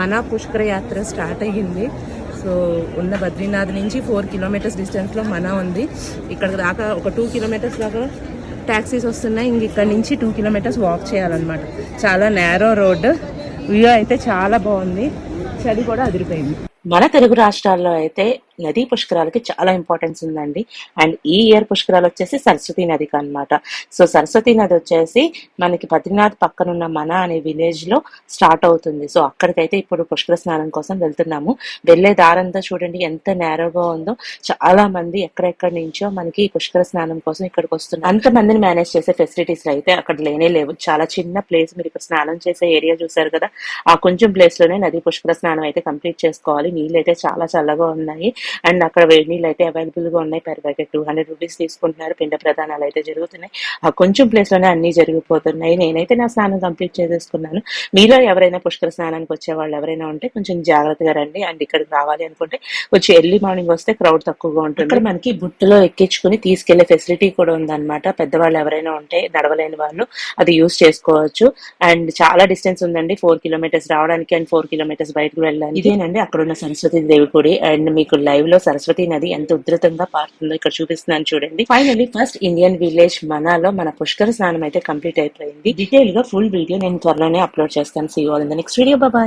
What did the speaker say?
మన పుష్కర యాత్ర స్టార్ట్ అయ్యింది. సో ఉన్న బద్రీనాథ్ నుంచి ఫోర్ కిలోమీటర్స్ డిస్టెన్స్లో మన ఉంది. ఇక్కడ దాకా ఒక టూ కిలోమీటర్స్ దాకా ట్యాక్సీస్ వస్తున్నాయి. ఇంక ఇక్కడ నుంచి టూ కిలోమీటర్స్ వాక్ చేయాలన్నమాట. చాలా నేరో రోడ్ వ్యూ అయితే చాలా బాగుంది. చలి కూడా అదిరిపోయింది. మన తెలుగు రాష్ట్రాల్లో అయితే నదీ పుష్కరాలకి చాలా ఇంపార్టెన్స్ ఉందండి. అండ్ ఈ ఇయర్ పుష్కరాలు వచ్చేసి సరస్వతి నదికి అనమాట సో సరస్వతి నది వచ్చేసి మనకి బద్రీనాథ్ పక్కనున్న మన అనే విలేజ్లో స్టార్ట్ అవుతుంది. సో అక్కడికైతే ఇప్పుడు పుష్కర స్నానం కోసం వెళ్తున్నాము. వెళ్ళే దారంతా చూడండి ఎంత నేరోగా ఉందో. చాలా మంది ఎక్కడెక్కడి నుంచో మనకి పుష్కర స్నానం కోసం ఇక్కడికి వస్తున్నారు. అంత మందిని మేనేజ్ చేసే ఫెసిలిటీస్ అయితే అక్కడ లేనే లేవు. చాలా చిన్న ప్లేస్ మీరు ఇక్కడ స్నానం చేసే ఏరియా చూసారు కదా. ఆ కొంచెం ప్లేస్లోనే నది పుష్కర స్నానం అయితే కంప్లీట్ చేసుకోవాలి. నీళ్ళు అయితే చాలా చల్లగా ఉన్నాయి. అండ్ అక్కడ వేడి నీళ్ళు అయితే అవైలబుల్గా ఉన్నాయి. Per packet two hundred rupees తీసుకుంటున్నారు. పిండ ప్రదానాలు అయితే జరుగుతున్నాయి. ఆ కొంచెం ప్లేస్లోనే అన్ని జరిగిపోతున్నాయి. నేనైతే నా స్నానం కంప్లీట్ చేసేసుకున్నాను. మీలో ఎవరైనా పుష్కర స్నానానికి వచ్చే వాళ్ళు ఎవరైనా ఉంటే కొంచెం జాగ్రత్తగా రండి. అండ్ ఇక్కడికి రావాలి అనుకుంటే కొంచెం ఎర్లీ మార్నింగ్ వస్తే క్రౌడ్ తక్కువగా ఉంటుంది. ఇక్కడ మనకి బుట్టలో ఎక్కించుకుని తీసుకెళ్ళే ఫెసిలిటీ కూడా ఉందన్నమాట. పెద్దవాళ్ళు ఎవరైనా ఉంటే నడవలేని వాళ్ళు అది యూస్ చేసుకోవచ్చు. అండ్ చాలా డిస్టెన్స్ ఉందండి. ఫోర్ కిలోమీటర్స్ రావడానికి అండ్ ఫోర్ కిలోమీటర్స్ బయటకు వెళ్ళాలి ఇదేనండి అక్కడ ఉన్న సరస్వతి దేవి గుడి. అండ్ మీకు లైవ్లో సరస్వతి నది ఎంత ఉధృతంగా పారుతుందో ఇక్కడ చూపిస్తున్నాను చూడండి. ఫైనల్లీ ఫస్ట్ ఇండియన్ విలేజ్ మనాలో మన పుష్కర స్నానం అయితే కంప్లీట్ అయిపోయింది. డీటెయిల్గా ఫుల్ వీడియో నేను త్వరలోనే అప్లోడ్ చేస్తాను. See all in the next video Baba